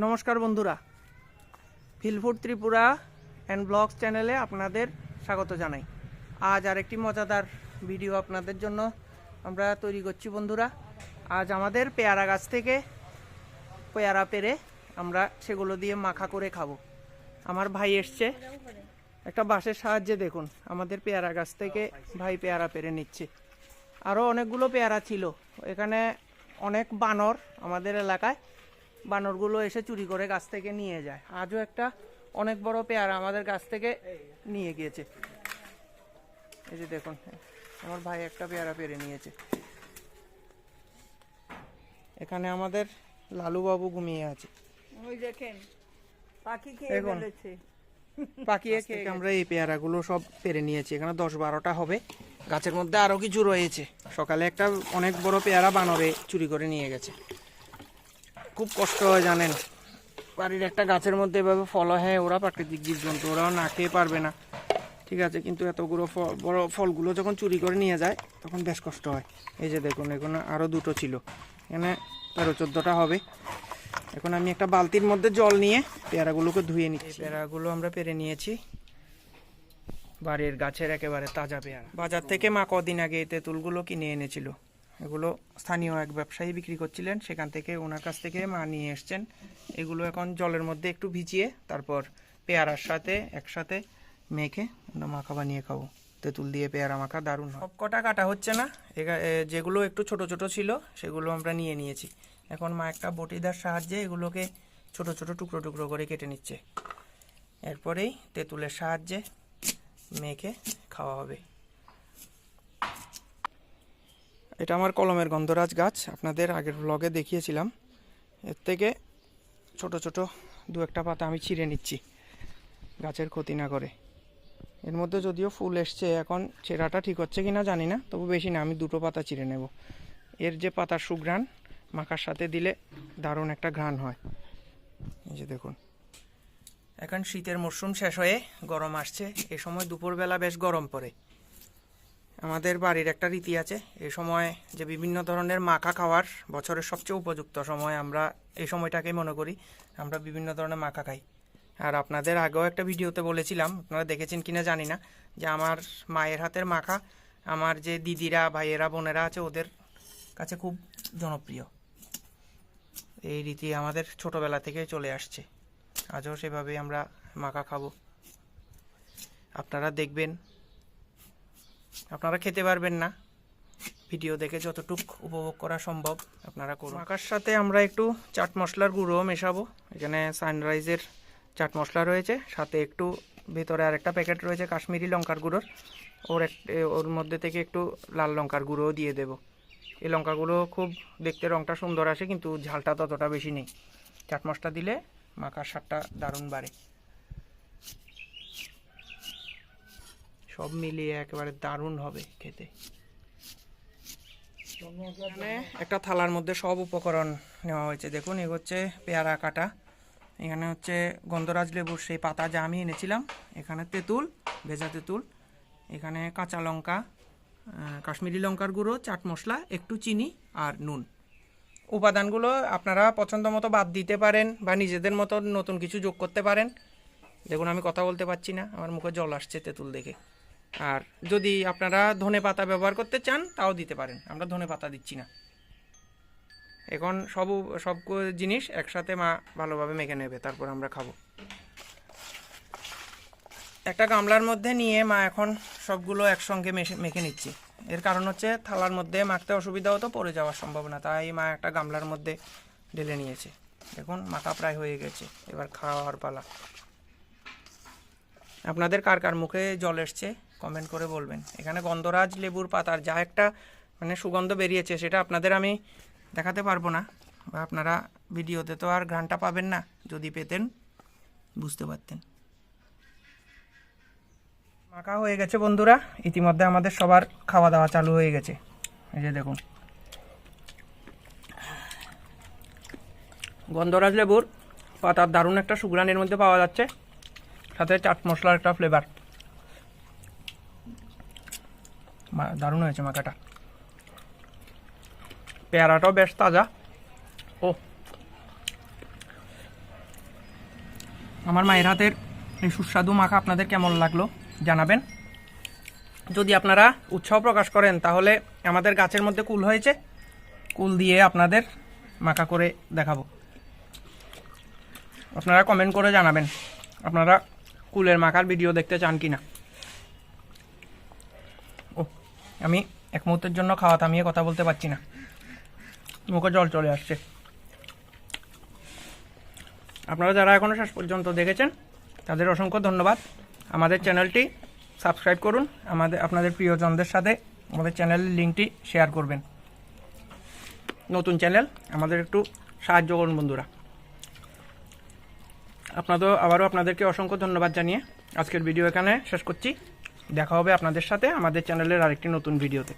নমস্কার বন্ধুরা। ফিলফুড Tripura and blogs চ্যানেলে আপনাদের স্বাগত জানাই। আজ আরেকটি মজাদার ভিডিও আপনাদের জন্য আমরা তৈরি করছি বন্ধুরা। আজ আমাদের পেয়ারা গাছ থেকে পেয়ারা পেরে আমরা সেগুলো দিয়ে মাখা করে খাব। আমার ভাই এসছে। একটা বাঁশের সাহায্যে দেখুন, আমাদের পেয়ারা গাছ থেকে ভাই পেয়ারা পেরে নিচ্ছে। আরও অনেকগুলো পেয়ারা ছিল। এখানে অনেক বানর আমাদের এলাকায় বানরগুলো এসে চুরি করে গাছ থেকে নিয়ে যায়। আজও একটা অনেক বড় পেয়ারা আমাদের গাছ থেকে নিয়ে গিয়েছে। এই যে দেখুন আমার ভাই একটা পেয়ারা পেরে নিয়েছে। এখানে আমাদের লালুবাবু ঘুমিয়ে আছে। ওই দেখেন পাখি খেয়ে। ফেলেছে। পাকিয়ে খেয়ে আমরা এই পেয়ারাগুলো সব পেরে নিয়েছি। এখানে দশ বারোটা হবে। গাছের মধ্যে আরও কিছু রয়েছে। সকালে একটা অনেক বড় পেয়ারা বানরে চুরি করে নিয়ে গেছে। খুব কষ্ট হয়, জানেন। বাড়ির একটা গাছের মধ্যে এভাবে ফল হয়, ওরা প্রাকৃতিক জীবজন্তু, ওরাও না খেয়ে পারবে না। ঠিক আছে, কিন্তু এতগুলো ফল, বড় ফলগুলো যখন চুরি করে নিয়ে যায়, তখন বেশ কষ্ট হয়। এই যে দেখুন, এখন আরও দুটো ছিল। এখানে তেরো চোদ্দোটা হবে। এখন আমি একটা বালতির মধ্যে জল নিয়ে পেয়ারাগুলোকে ধুয়ে নিচ্ছি। পেয়ারাগুলো আমরা পেরে নিয়েছি। বাড়ির গাছের একেবারে তাজা পেয়ারা। বাজার থেকে মা কদিন আগে এই তেঁতুলগুলো কিনে এনেছিল। এগুলো স্থানীয় এক ব্যবসায়ী বিক্রি করছিলেন, সেখান থেকে ওনার কাছ থেকে মা নিয়ে এসছেন। এগুলো এখন জলের মধ্যে একটু ভিজিয়ে তারপর পেয়ারার সাথে একসাথে মেখে আমরা মাখা বানিয়ে খাব। তেঁতুল দিয়ে পেয়ারা মাখা দারুণ সব কটা কাটা হচ্ছে না যেগুলো একটু ছোট ছোট ছিল সেগুলো আমরা নিয়ে নিয়েছি। এখন মা একটা বটিদার সাহায্যে এগুলোকে ছোট ছোট টুকরো টুকরো করে কেটে নিচ্ছে। এরপরেই তেঁতুলের সাহায্যে মেখে খাওয়া হবে। এটা আমার কলমের গন্ধরাজ গাছ, আপনাদের আগের ব্লগে দেখিয়েছিলাম। এর থেকে ছোট ছোট দু একটা পাতা আমি ছিঁড়ে নিচ্ছি গাছের ক্ষতি না করে। এর মধ্যে যদিও ফুল এসছে, এখন ছেঁড়াটা ঠিক হচ্ছে কি না জানি না, তবু বেশি না, আমি দুটো পাতা চিড়ে নেব। এর যে পাতার সুঘ্রাণ, মাখার সাথে দিলে দারুণ একটা ঘ্রাণ হয়। এই যে দেখুন। এখন শীতের মরশুম শেষ হয়ে গরম আসছে, এ সময় দুপুরবেলা বেশ গরম পড়ে। আমাদের বাড়ির একটা রীতি আছে। এই সময় যে বিভিন্ন ধরনের মাখা খাওয়ার বছরের সবচেয়ে উপযুক্ত সময় আমরা এই সময়টাকে মনে করি, আমরা বিভিন্ন ধরনের মাখা খাই। আর আপনাদের আগেও একটা ভিডিওতে বলেছিলাম, আপনারা দেখেছেন কিনা জানি না, যে আমার মায়ের হাতের মাখা আমার যে দিদিরা, ভাইয়েরা, বোনেরা আছে, ওদের কাছে খুব জনপ্রিয়। এই রীতি আমাদের ছোটবেলা থেকে চলে আসছে। আজও সেভাবে আমরা মাখা খাব। আপনারা দেখবেন আপনারা খেতে পারবেন না। ভিডিও দেখে যতটুক উপভোগ করা সম্ভব আপনারা করুন। মাখার সাথে আমরা একটু চাট মশলার গুঁড়ো মেশাবো। এখানে সানরাইজের চাট মশলা রয়েছে। সাথে একটু ভেতরে আর একটা প্যাকেট রয়েছে কাশ্মীরি লঙ্কার গুঁড়োর। ওর এক ওর মধ্যে থেকে একটু লাল লঙ্কার গুঁড়োও দিয়ে দেবো। এই লঙ্কাগুলো খুব দেখতে রঙটা সুন্দর আসে, কিন্তু ঝালটা ততটা বেশি নেই। চাট মশলা দিলে মাখার স্বাদটা দারুণ বাড়ে। সব মিলিয়ে একেবারে দারুণ হবে খেতে। একটা থালার মধ্যে সব উপকরণ নেওয়া হয়েছে। দেখুন, এ হচ্ছে পেয়ারা কাটা, এখানে হচ্ছে গন্ধরাজ লেবুর সেই পাতা যা আমি এনেছিলাম, এখানে তেঁতুল, ভেজা তেঁতুল, এখানে কাঁচা লঙ্কা কাশ্মীরি লঙ্কার গুঁড়ো, চাট মশলা, একটু চিনি আর নুন। উপাদানগুলো আপনারা পছন্দ মতো বাদ দিতে পারেন বা নিজেদের মতো নতুন কিছু যোগ করতে পারেন। দেখুন, আমি কথা বলতে পারছি না, আমার মুখে জল আসছে তেঁতুল দেখে। আর যদি আপনারা ধনে পাতা ব্যবহার করতে চান, তাও দিতে পারেন। আমরা ধনে পাতা দিচ্ছি না। এখন সব সব জিনিস একসাথে মা ভালোভাবে মেখে নেবে, তারপর আমরা খাব। একটা গামলার মধ্যে নিয়ে মা এখন সবগুলো একসঙ্গে মেখে নিচ্ছি। এর কারণ হচ্ছে থালার মধ্যে মাখতে অসুবিধা হতো পড়ে যাওয়ার সম্ভাবনা, তাই মা একটা গামলার মধ্যে ঢেলে নিয়েছে। দেখুন, মাখা প্রায় হয়ে গেছে, এবার খাওয়ার পালা। আপনাদের কার কার মুখে জল এসছে? কমেন্ট করে বলবেন। এখানে গন্ধরাজ লেবুর পাতার যা একটা মানে সুগন্ধ বেরিয়েছে, সেটা আপনাদের আমি দেখাতে পারব না, বা আপনারা ভিডিওতে তো আর ঘ্রাণটা পাবেন না, যদি পেতেন, বুঝতে পারতেন। মাখা হয়ে গেছে বন্ধুরা, ইতিমধ্যে আমাদের সবার খাওয়া দাওয়া চালু হয়ে গেছে। এই যে দেখুন। গন্ধরাজ লেবুর পাতার দারুণ একটা সুগ্রানের মধ্যে পাওয়া যাচ্ছে, সাথে চাট মশলার একটা ফ্লেভার দারুণ হয়েছে মাখাটা পেয়ারাটাও বেশ তাজা। ও। আমার মায়ের হাতের এই সুস্বাদু মাখা আপনাদের কেমন লাগল জানাবেন। যদি আপনারা উৎসাহ প্রকাশ করেন, তাহলে আমাদের গাছের মধ্যে কুল হয়েছে। কুল দিয়ে আপনাদের মাখা করে দেখাবো। আপনারা কমেন্ট করে জানাবেন, আপনারা কুলের মাখার ভিডিও দেখতে চান কি না ও আমি এক মুহূর্তের জন্য খাওয়া থামিয়ে কথা বলতে পারছি না। মুখে জল চলে আসছে। আপনারা যারা এখনও শেষ পর্যন্ত দেখেছেন, তাদের অসংখ্য ধন্যবাদ। আমাদের চ্যানেলটি সাবস্ক্রাইব করুন। আমাদের, আপনাদের প্রিয়জনদের সাথে আমাদের চ্যানেলের লিঙ্কটি শেয়ার করবেন। নতুন চ্যানেল, আমাদের একটু সাহায্য করুন বন্ধুরা। আপনাদের, আবারও আপনাদেরকে অসংখ্য ধন্যবাদ জানিয়ে আজকের ভিডিও এখানে শেষ করছি। দেখা হবে আপনাদের সাথে আমাদের চ্যানেলের আরেকটি নতুন ভিডিওতে